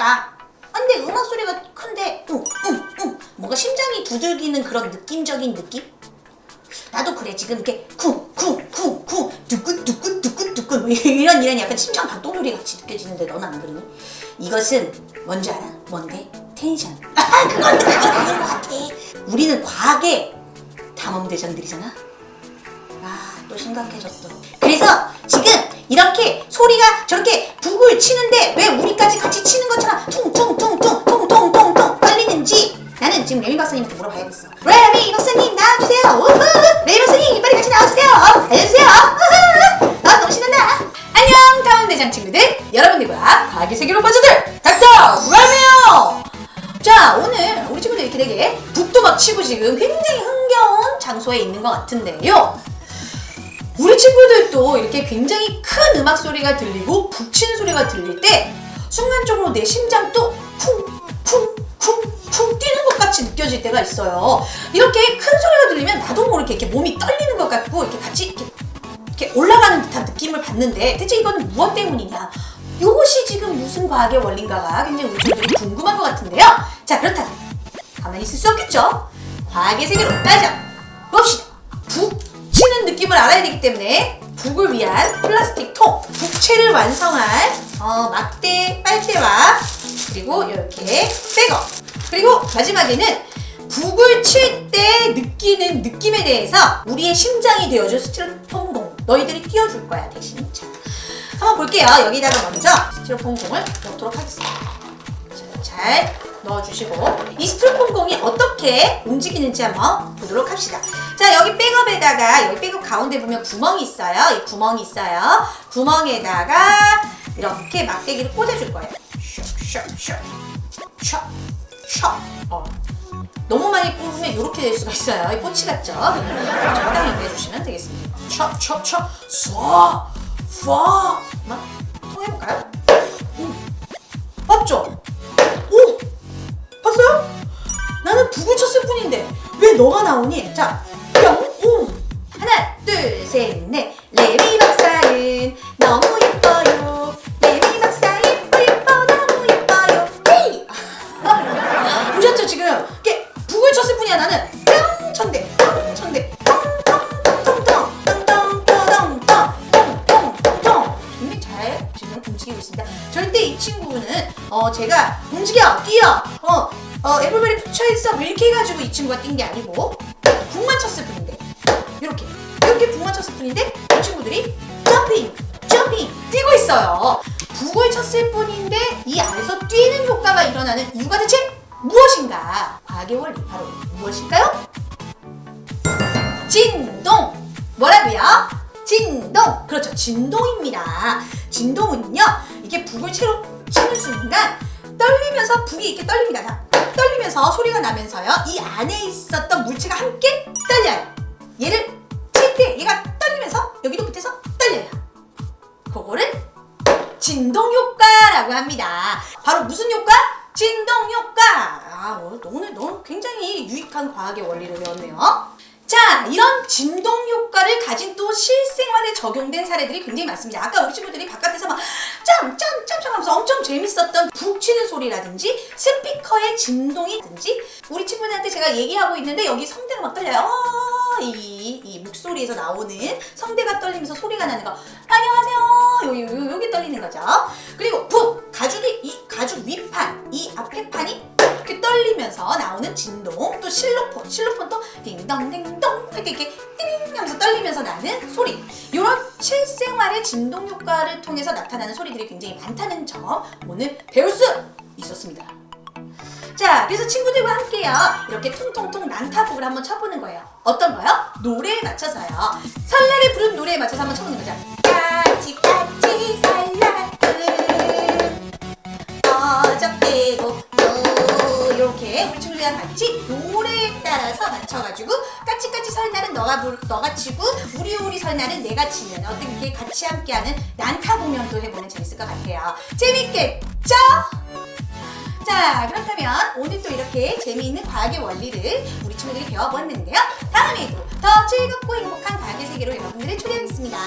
크니까. 아, 근데 음악 소리가 큰데 응응응 뭔가 심장이 두들기는 그런 느낌적인 느낌? 나도 그래 지금 이렇게 쿵쿵쿵쿵 두근두근두근두근 뭐 이런 이런 약간 심장 박동 소리 같이 느껴지는데 너는 안 그러니? 이것은 뭔지 알아? 뭔데? 텐션 아 그건 그건 아닌 것 같아 우리는 과학의 탐험대장들이잖아 아 또 심각해졌어 그래서 지금 이렇게 소리가 저렇게 북을 치는데 왜 우리까지 같이 치는 것처럼 퉁퉁퉁퉁퉁퉁퉁퉁 떨리는지 나는 지금 레미 박사님한테 물어봐야겠어. 레미 박사님 나와주세요. 우후. 레미 박사님 빨리 같이 나와주세요. 알려주세요. 우후. 나 너무 신난다. 안녕 탐험대장 친구들. 여러분들과 과학의 세계로 빠져들. 닥터 레미요. 자 오늘 우리 친구들 이렇게 되게 북도 막 치고 지금 굉장히 흥겨운 장소에 있는 것 같은데요 우리 친구들도 이렇게 굉장히 큰 음악 소리가 들리고 북치는 소리가 들릴 때 순간적으로 내 심장도 쿵쿵쿵쿵 뛰는 것 같이 느껴질 때가 있어요. 이렇게 큰 소리가 들리면 나도 모르게 이렇게 몸이 떨리는 것 같고 이렇게 같이 이렇게, 이렇게 올라가는 듯한 느낌을 받는데 대체 이거는 무엇 때문이냐? 이것이 지금 무슨 과학의 원리인가가 굉장히 우리 친구들이 궁금한 것 같은데요. 자 그렇다면 가만히 있을 수 없겠죠. 과학의 세계로 빠져 봅시다. 느낌을 알아야 되기 때문에 북을 위한 플라스틱 통, 북채를 완성할 어, 막대, 빨대와 그리고 이렇게 백업 그리고 마지막에는 북을 칠 때 느끼는 느낌에 대해서 우리의 심장이 되어줄 스티로폼 공 너희들이 띄워줄 거야 대신. 자 한번 볼게요. 여기다가 먼저 스티로폼 공을 넣도록 하겠습니다. 자, 잘 넣어주시고 이 스티로폼 공이 어떻게 움직이는지 한번 보도록 합시다. 자 여기 백업에다가 여기 백업 가운데 보면 구멍이 있어요. 이 구멍이 있어요. 구멍에다가 이렇게 막대기를 꽂아줄 거예요. 슉슉슉 어. 너무 많이 뽑으면 이렇게 될 수가 있어요. 이 꼬치 같죠? 적당히 빼주시면 되겠습니다. 촥촥촥 쏴! 쏴! 통해볼까요? 음. 맞죠? 오! 봤어요? 나는 북을 쳤을 뿐인데 왜 너가 나오니? 자, 뿅! 오! 셋넷 레미 박사는 너무 예뻐요 레미 박사 예뻐 예뻐 너무 예뻐요 헤이 보셨죠 지금 이게 북을 쳤을 뿐이야 나는 뿅 천대 절대 이 친구는 어 제가 움직여 뛰어 어, 어 에브리바디 붙여있어 이렇게 해가지고 이 친구가 뛴 게 아니고 북만 쳤을 뿐인데 이렇게 이렇게 북만 쳤을 뿐인데 이 친구들이 점핑 점핑 뛰고 있어요. 북을 쳤을 뿐인데 이 안에서 뛰는 효과가 일어나는 이유가 대체 무엇인가? 과학의 원리 바로 무엇일까요? 진동 뭐라고요? 진동 그렇죠 진동입니다 진동은요 이게 북을 채로 치는 순간 떨리면서 북이 이렇게 떨립니다 자, 떨리면서 소리가 나면서요 이 안에 있었던 물체가 함께 떨려요 얘를 진동 효과라고 합니다 바로 무슨 효과? 진동 효과 아 오늘 오늘 너무 굉장히 유익한 과학의 원리를 배웠네요 자, 이런 진동 효과를 가진 또 실생활에 적용된 사례들이 굉장히 많습니다. 아까 우리 친구들이 바깥에서 막 짬, 짬, 짬, 짬 하면서 엄청 재밌었던 북 치는 소리라든지 스피커의 진동이든지 우리 친구들한테 제가 얘기하고 있는데 여기 성대가 막 떨려요. 어, 이, 이 목소리에서 나오는 성대가 떨리면서 소리가 나는 거. 안녕하세요. 여기, 여기, 여기 떨리는 거죠. 그리고 북, 가죽이, 이 가죽 윗판, 이 앞에 판이 이렇게 떨리면서 나오는 진동 또 실로폰 실로폰도 딩동딩동 이렇게 이렇게 띵 하면서 떨리면서 나는 소리. 이런 실생활의 진동 효과를 통해서 나타나는 소리들이 굉장히 많다는 점 오늘 배울 수 있었습니다. 자 그래서 친구들과 함께요. 이렇게 통통통 난타곡을 한번 쳐보는 거예요. 어떤 거요? 노래에 맞춰서요. 설날에 부른 노래에 맞춰서 한번 쳐보는 거죠 친구들이랑 같이 노래에 따라서 맞춰가지고 까치까치 설날은 너가 부르, 너가 치고 우리 우리 설날은 내가 치는 어떻게 같이 함께하는 난타 공연도 해보면 재밌을 것 같아요. 재밌겠죠? 자, 그렇다면 오늘 또 이렇게 재미있는 과학의 원리를 우리 친구들이 배워보았는데요. 다음에도 더 즐겁고 행복한 과학의 세계로 여러분들을 초대하겠습니다.